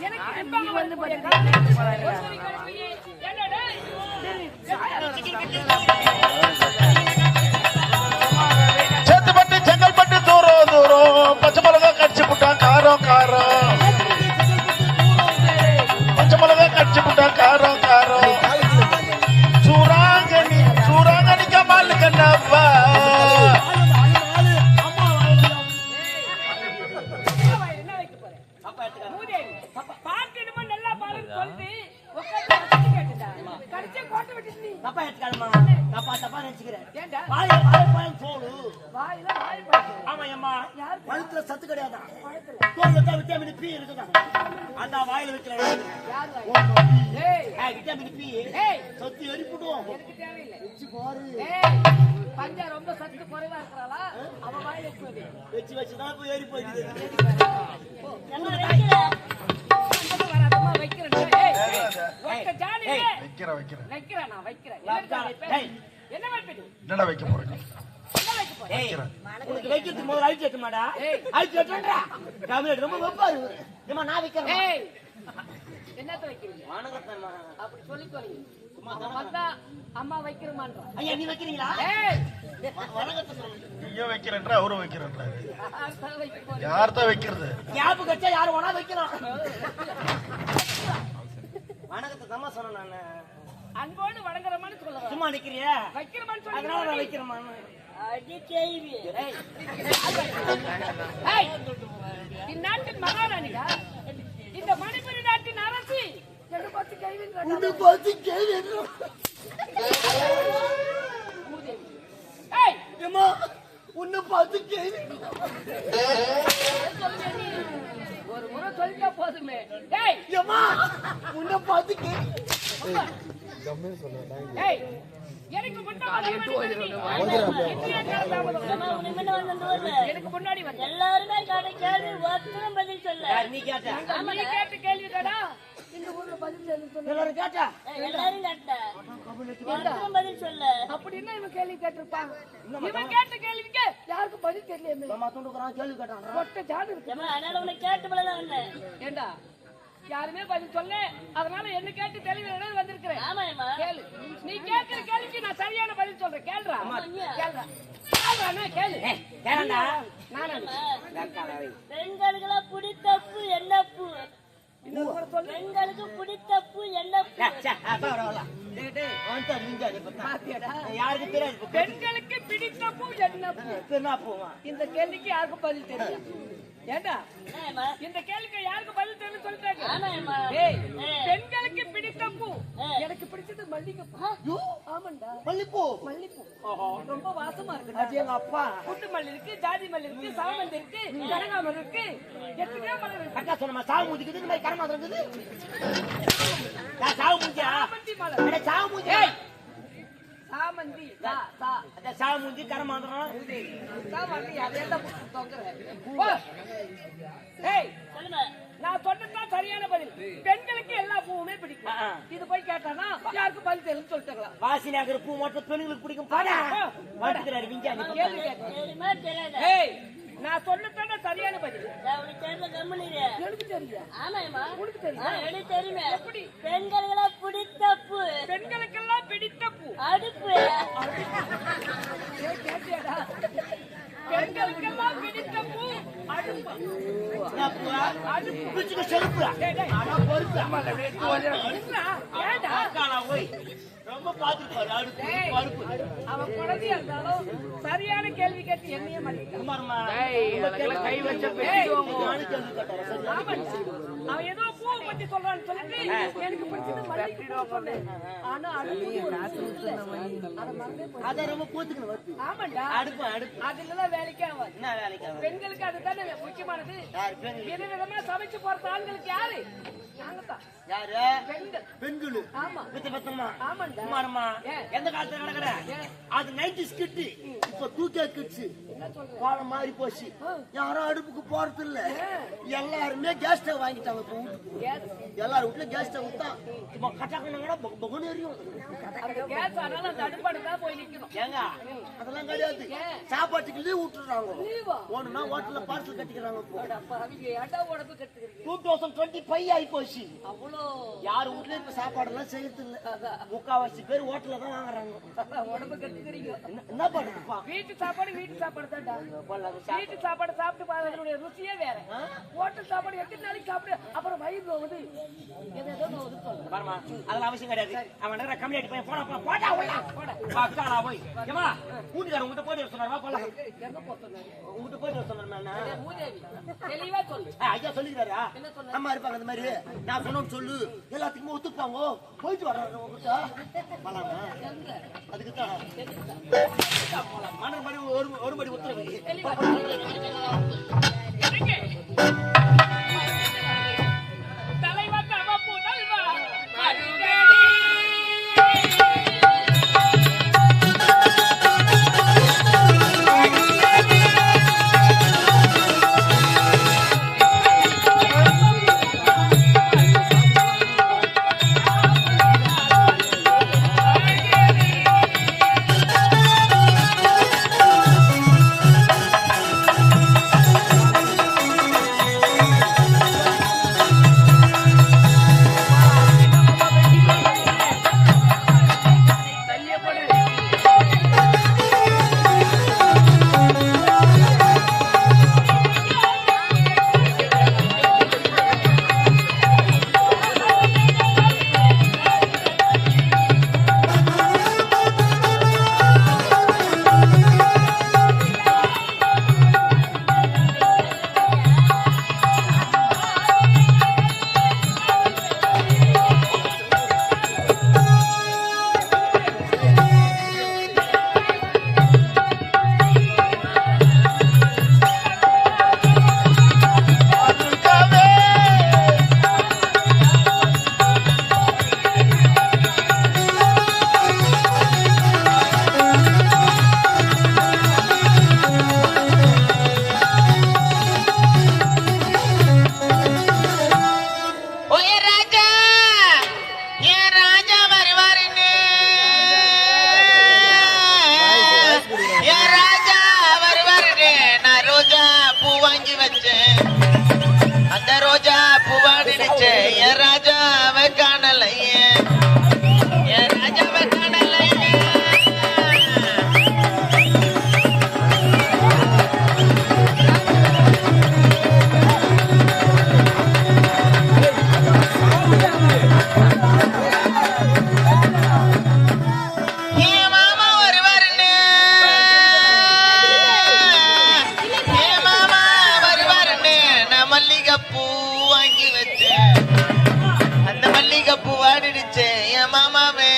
எனக்கு வந்து வரக்கூடிய அதான் வாயில ஏய், சத்து பஞ்சா ரொம்ப சத்து குறைவா இருக்கிறாளா? அவ வாயில. வச்சு வச்சு. தான் போய் ஏறி போயிடுது வைக்கிற? வைக்கிறேன். வைக்கிறேன் வைக்கிறேன். நான் வைக்கிறேன். என்னடா வைக்க போறேன் என்ன வைக்க போற ஏய் உனக்கு வைக்கிறதுக்கு முதல்ல அழிச்சு வைக்க மாடா ஏய். அழிச்சு வைக்கன்றா தமிழ் ரொம்ப வைப்பாரு. ஏம்மா நான் வைக்கிறேன் ஏய். என்னத்த வைக்கிறீங்க? அப்படி சொல்லி அம்மா வைக்கிறமான்றான் ஐயா நீ வைக்கிறீங்களா? நீயும் வைக்கிறேன்ற அவரும் வைக்கிறேன்ற. யார்தான் வைக்க போறீங்க? யார் தான் வைக்கிறது? ஞாபகம் வச்சா யாரும் வேணா வைக்கலாம். வணக்கத்தை தான் சொன்னேன் நானு. அன்போடு வணங்குறமான்னு சொல்லுவேன் சும்மா நிக்கிறியா? வைக்கிறமான்னு அதனால நான் இந்நாட்டின் மகாராணியா இந்த மணிப்புரி நாட்டின் அரசி உன்னை பார்த்து கேள்வி ஒரு முறை சொல்லிட்டா போதுமே ஏய் உன்னை பார்த்து கேள்வி எனக்கு முன்னாடி எல்லாருமே கேட்ட கேள்வி ஒருத்தரும் பதில் சொல்ல. யார் நீ கேட்ட? நீ கேட்ட கேள்விதாடா இந்த ஊர்ல பதில் சொல்லு சொல்லு. எல்லாரும் கேட்டா? எல்லாரும் கேட்ட. ஒருத்தரும் பதில் சொல்ல. அப்படின்னா இவன் கேள்வி கேட்டிருப்பான்? இவன் கேட்ட கேள்விக்கு யாருக்கும் பதில் துண்டுக்குறான் கேள்வி கேட்டான். கொட்ட ஏண்டா? யாருமே பதில் சொல்ல அதனால என்ன கேட்டு தெளிவு வந்திருக்கிறேன். கேளு. நீ கேட்கிற கேள்விக்கு நான் சரியான பதில் சொல்றேன். கேளுடா. கேளுடா. கேளுடா கேளு. கேளண்டா நானா? பெண்களுக்கெல்லாம் பிடித்தப்பு என்ன பூ? பெண்களுக்கு என்ன பூ? பெண்களுக்கு பிடித்த பூ என்ன பூ? பெண்ணா போவான் இந்த கேள்விக்கு யாருக்கும் பதில் தெரியல ஏண்டா? இந்த கேள்விக்கு யாருக்கும் பதில் தெரியல சொல்லிட்டாங்க. பெண்களுக்கு பிடித்த பூ. எனக்கு பிடிச்சது மல்லிகைப்பூ. ஆமாண்டா. மல்லிப்பூ மல்லிப்பூ ரொம்ப வாசமா அது இருக்கு எங்க அப்பா. குண்டு மல்லி இருக்கு ஜாதி மல்லி இருக்கு சாமந்தி இருக்கு கனகாமரம் இருக்கு. எத்தனையோ மலர் இருக்கு. அக்கா சொன்னமா சாவு மூஞ்சிக்குது இந்த மாதிரி கரமாதிரம் இருக்குது? சாவு அட சாவு ஏய் சாமந்தி சா சா. கரமாதிரம் சாமந்தி அதெல்லாம் தொங்குறேன் போ. ஏய் சொல்லுங்க நான் சொன்னதுதான் சரியான பதில். பெண்களுக்கு எல்லா பூவுமே பிடிக்கும். இது போய் கேட்டானா யாருக்கும் பதில் தெரியும் சொல்லிட்டாங்களா வாசி நகர் பூ மட்டும் பெண்களுக்கு பிடிக்கும். பாடா. வாழ்த்துக்கிறாரு விஞ்ஞானி. கேள்வி கேட்க தெரியுமா தெரியாத. ஏய் நான் சொன்னதான சரியான பதில். உனக்கு தெரியல கம்முனிரு? எனக்கு தெரியும். ஆமா ஏம்மா உனக்கு தெரியும்? ஆ, எனக்கு தெரியுமே. எப்படி? பெண்களுக்கெல்லாம் பிடித்தப்பு பெண்களுக்கெல்லாம் பிடித்த பூ. அடுப்பு. கேட்டியாடா? பெண்களுக்கெல்லாம் பிடித்த பூ அடுப்பு. செருப்பு பொறுப்பு. போய் ரொம்ப பாத்துருப்பாரு அடுப்பு டேய், அடுப்பு. அவன் குழந்தையா இருந்தாலும் சரியான கேள்வி கேட்டு என்னையே குமாரம்மா கை வச்ச. அவன் ஏதோ பூ பத்தி சொல்றான்னு சொல்லிட்டு எனக்கு பிடிச்சது மல்லிகை பூ சொன்னேன். ஆனா அடுப்பு. அதை ரொம்ப பூத்துக்கணும் ஆமாண்டா. அடுப்பு அடுப்பு. அதுலதான் வேலைக்கே ஆகாது? பெண்களுக்கு அதுதானே முக்கியமானது. விதவிதமா சமைச்சு போறது ஆண்களுக்கு யாரு? பெண்கள்? எந்த காலத்துல நடக்கிற? அது நைன்டி ஸ்கிட்டு இப்ப தூக்கே கிட்ஸ் காலம் மாறி போச்சு. யாரும் அடுப்புக்கு போறது இல்ல எல்லாருமே கேஸ் ஸ்டவ் வாங்கிட்டாங்க எல்லாரும் வீட்டுல கேஸ் ஸ்டவ் விட்டான் சும்மா கட்டாக்கணும் கூட பகுனு எரியும். கேஸ் தான் போய் நிக்கணும் ஏங்க? அதெல்லாம் கிடையாது? சாப்பாட்டுக்கு லீவ் விட்டுறாங்க ஒண்ணுனா ஹோட்டல்ல பார்சல் கட்டிக்கிறாங்க டூ தௌசண்ட் டுவெண்ட்டி ஃபைவ் ஆகி போச்சு. அவ்வளோ. யார் வீட்லயும் இப்ப சாப்பாடு எல்லாம் செய்யறது இல்ல. முக்காவாசி பேர் ஹோட்டல்ல தான் வாங்குறாங்க. உடம்பு கட்டுக்கிறீங்க. என்ன- பண்ணுதுப்பா வீட்டு சாப்பாடு வீட்டு சாப்பாடு தான்டா. வீட்டு சாப்பாடு. சாப்பிட்டு பாரு, அதனுடைய ருசியே வேற. ஹோட்டல் சாப்பாடு எத்தனை நாளைக்கு சாப்பிடு அப்புறம் வயிறு பாருமா அதெல்லாம் அவசியம் கிடையாது அவன் நேரம் கம்மியாட்டி போய் போனா போனா போடா போடா போடா போய் ஏமா கூட்டிக்கார உங்ககிட்ட வர போலாம் உங்ககிட்ட போயிட்டு வர ஐயா சொல்லிக்கிறாரா அம்மா இருப்பாங்க அந்த மாதிரி நான் சொன்னோன்னு சொல்லு எல்லாத்துக்குமே ஒத்துப்பாங்க போயிட்டு வர்றாங்க உங்ககிட்ட போலாமா அதுக்கு தான் ஒரு ஒரு மணி உத்தரவு வாடிடுச்சு என்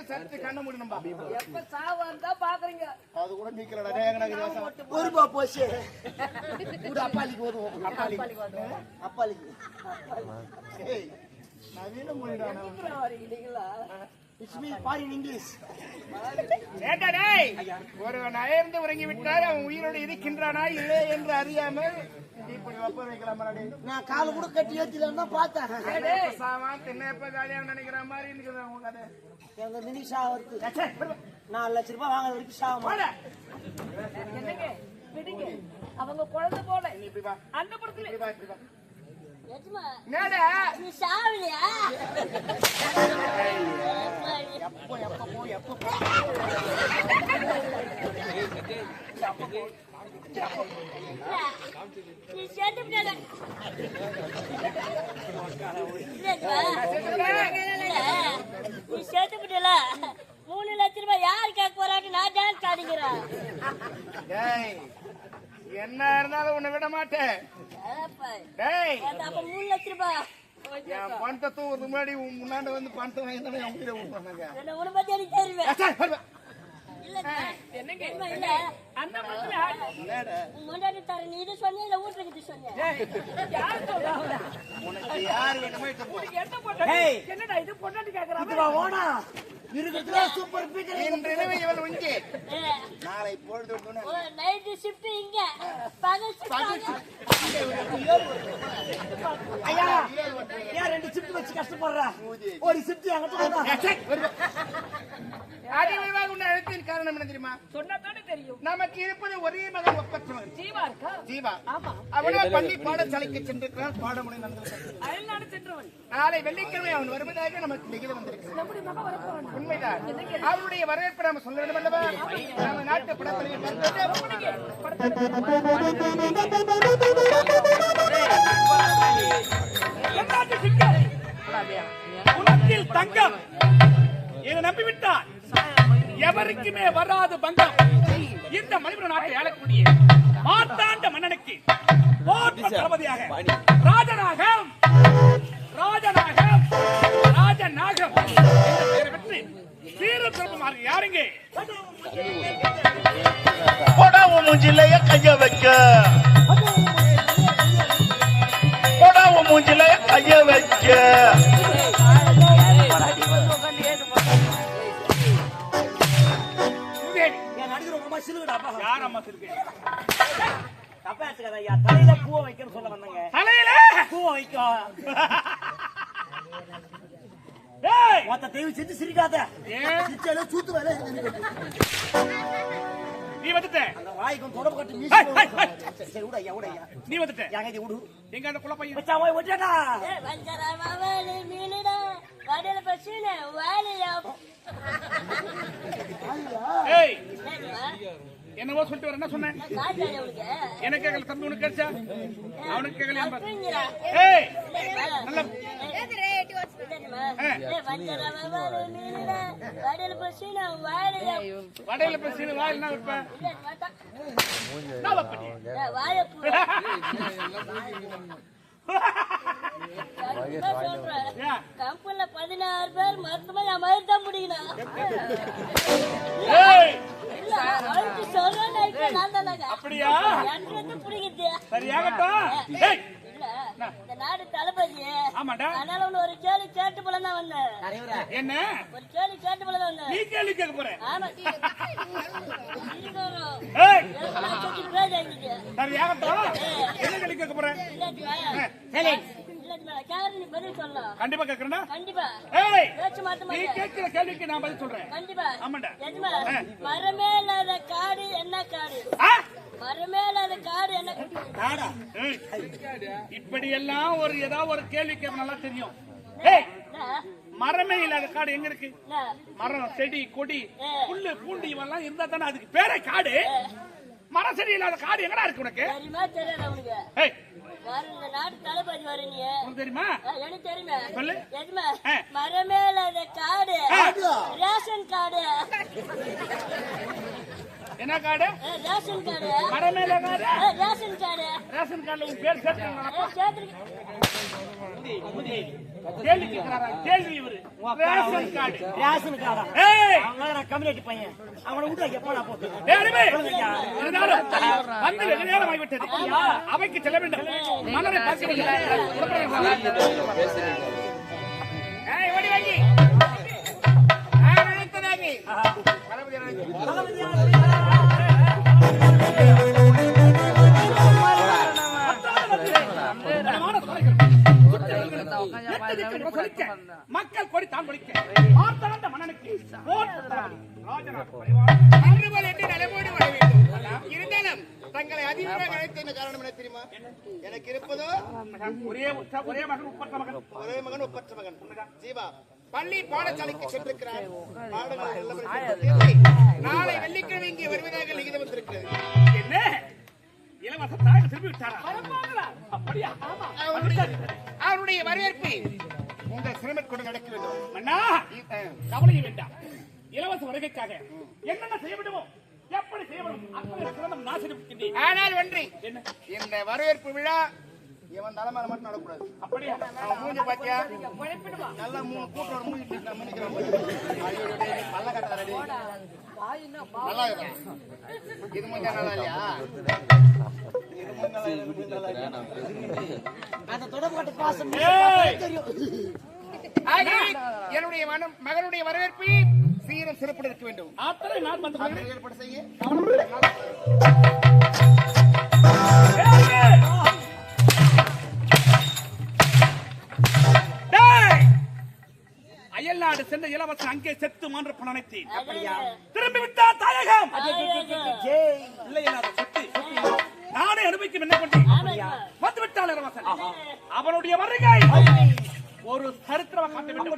கேட்டு கண்ண எப்ப பாக்குறீங்க. அது கூட போச்சு. கூட அப்பாலிக்கு அப்பாலிக்கு அப்பாலிக்கு நவீன மொழிடா வரீங்களா? ஒரு நயர்ந்து உறங்கி விட்டால் அவன் உயிரோடு இருக்கின்றானா இல்லை என்று அறியாமல் நான் காலை கூட கட்டி ஏத்திலன்னு தான் பார்த்தேன் பேசாம திண்ணப்ப காலியாக நினைக்கிற மாதிரி இருக்குது உங்க கதை எங்க மினி ஷா வருது நாலு லட்ச ரூபாய் வாங்குற வரைக்கும். என்னங்க விடுங்க அவங்க குழந்தை போல அந்த படத்துல எப்போ எப்போ போ எப்போ போ நீ சேர்த்து விட்டல மூணு லட்ச ரூபாய் யார் கேட்க போறான்னு நான் டான்ஸ் ஆடிக்கிறேன் டேய் என்ன இருந்தாலும் உன்னை விட மாட்டேன். அப்ப மூணு லட்ச ரூபாய் என் பணத்தை தூக்குறதுக்கு முன்னாடி முன்னாடி வந்து பணத்தை வாங்கி தானே என் உயிரை விட்டுறாங்க என்ன உன பத்தி எனக்கு தெரியுமே? என்னடா? இது பொண்டாட்டி? கேக்குறாங்க இருக்குதுல சூப்பர் பீக்கர் இன்றிரவு இவள் உங்கே. ஏ, நாளை பொழுது விட்டோன்னே ஓ, நைட்டு ஷிஃப்ட் இங்க பகல் ஷிஃப்ட் ஐயா ஏன் ரெண்டு ஷிஃப்ட் வச்சு கஷ்டப்படுற? ஒரு ஷிஃப்ட் என்கிட்ட அதிகமாக உன்னை அழைத்தின் காரணம் என்ன தெரியுமா? சொன்னா தானே தெரியும். நமக்கு இருப்பது ஒரே மகன் ஒப்பற்ற மகன் ஜீவா இருக்கா? ஜீவா. அவனோ பள்ளி பாடசாலைக்கு சென்றிருக்கிறான் பாடமுறை நடந்திருக்கிறது அயல்நாடு சென்றவன். நாளை வெள்ளிக்கிழமை அவன் வருவதாக நமக்கு நிகழ வந்திருக்கிறது. நம்முடைய மகன் வரப்போறான். உண்மைதான். அவருடைய வரவேற்பை நாம சொல்ல வேண்டும் அல்லவா? நம்ம நாட்டு படத்தில் குலத்தில் தங்கம். இதை நம்பிவிட்டால் எவருக்குமே வராது பங்கம். இந்த மணிபுர நாட்டை ஆளக்கூடிய மார்த்தாண்ட மன்னனுக்கு தளபதியாக ராஜநாகம். ராஜநாகம். ராஜநாகம். பெயரை பெற்று சீர சிறப்புமாறு யாருங்க உன் மூஞ்சிலைய கைய வைக்க. உன் மூஞ்சிலைய கைய வைக்க. சுதேவி என் நடிகர் ரொம்ப சிலுகடாப்பா யார் அம்மா இருக்கு தப்பா எடுத்துக்காத ஐயா தலையில பூவை வைக்கணும்னு சொல்ல வந்தங்க. தலையில? பூவை வைக்கும் மொத்த தெய்வம் செஞ்சு சிரிக்காத. சிரிச்சாலே சூத்து வேலை நீ வந்துட்ட. அந்த வாய்க்கும் தொடர்பு கட்டு மீசி ஹை, ஹை, ஹை. சரி விட ஐயா விட ஐயா. நீ வந்துட்ட. எங்க இது விடு. எங்க அந்த குள்ள பையன்? வச்சா போய் விட்டா வஞ்சரா மாவலி மீனிடா. கடையில பசின வேலையா. ஏய்! என்னவோ சொல்லிட்டு வர என்ன சொன்னேன்? எனக்கு கேட்கல தம்பி உனக்கு கிடைச்சா அவனுக்கு. தூங்கிடா. ஏய்! நல்ல பசின வடையில பேசி வாயில் என்ன வைப்பேன் நான்? கம்பெனில பதினாறு பேர் மொத்தமா என் மயிர் தான் நான் அப்படியா? வந்து பிடிக்குது. சரியாகட்டும். இந்த நாடு தளபதி ஆமாடா. அதனால உன்னை ஒரு கேள்வி கேட்டு போல தான் வந்தேன் என்ன? ஒரு கேள்வி கேட்டு போல தான் வந்தேன். நீ கேள்வி கேட்க போற. ஆமா என்ன கேள்வி கேட்க போற. கண்டிப்பா கண்டிப்பா. ஏய். நீ கேள்விக்கு நான் பதில் சொல்றேன். கண்டிப்பா. மரமே இல்லாத காடு என்ன காடு? இப்படி எல்லாம் ஒரு ஏதாவது ஒரு கேள்வி கேட்க நல்லா தெரியும்? மரமே இல்லாத காடு எங்க இருக்கு? மரம் செடி கொடி. புல்லு பூண்டு இவெல்லாம் இருந்தா தானே அதுக்கு பேரே காடு. மரம் செடி இல்லாத காடு எங்கடா இருக்கு உனக்கு? தெரியுமா? எனக்கு தெரியுமே. சொல்லு. மரமே இல்லாத காடு. Ration card. என்ன காடு ஏ, ரேஷன் காடு இல்லாத காடு ஏ, ரேஷன் காடு ரேஷன் கார்டுல உன் பேர் சேர்த்துக்கணும் ஏ, சேர்த்திருக்க- கேள்வி கேட்கிறாரா? கேள்வி இவரு. Ration card. ரேஷன் காரா ஏய்! அவங்க நான் கம்யூனிட்டி பையன். அவனை விட்டு எப்படா போட்டு ஏய், அடிமை! இருந்தாலும் வந்து வெகு நேரம் ஆகிவிட்டது அவைக்கு செல்ல வேண்டும். மலரை வேண்டும் ஏய், ஓடி வாங்கி. வரவேற்பேன் தளபதி மக்கள் கொடி தான் கொடிக்க மார்த்தளந்த மன்னனுக்கு ஓட்டு தளபதி. வர வேண்டும் இருந்தாலும் தங்களை அதிகமாக அழைத்த என்ன காரணம் என்ன தெரியுமா எனக்கு இருப்பதோ ஒரே ஒரே மகன் ஒப்பற்ற மகன் ஒரே மகன் ஒப்பற்ற மகன் ஜீவா பள்ளி பாடசாலைக்கு சென்றிருக்கிறார். நாளை வெள்ளிக்கிழமை இங்கே வருவதாக லிகிதம் வந்திருக்கிறது. என்ன? இலவச தாயகம் திரும்பி விட்டாரா? அப்படியா? அவருடைய வரவேற்பு உங்கள் சிரமத் கொண்டு நடக்க வேண்டும். மன்னா கவலையை வேண்டாம். இலவச வருகைக்காக என்னென்ன செய்ய வேண்டுமோ எப்படி செய்ய வேண்டும் ஆனால் ஒன்று என்ன? இந்த வரவேற்பு விழா இவன் தலைமையில மட்டும் நடக்கூடாது. அப்படியா? மூஞ்சி பாத்தியா? நல்லா மூணு கூட்டம் மூஞ்சி பல்ல கட்டாதடி. நல்லா? இது கொஞ்சம் நல்லா இல்லையா? இது கொஞ்சம் நல்லா இல்லையா? அந்த பாசம் என்னுடைய மனம் மகனுடைய வரவேற்பை சீரம் சிறப்புடன் இருக்க வேண்டும். ஏற்பாடு செய்ய சென்ற இளவரசன் அங்கே செத்து மான்ற பணனைத்தேன் திரும்பி விட்டா தாயகம்? இல்லை சொத்து நானே அனுபவிக்கும் என்ன கொண்டேன் வந்து விட்டால் இளவரசன். அவனுடைய வருகை. ஒரு சரித்திரமா காட்ட வேண்டும்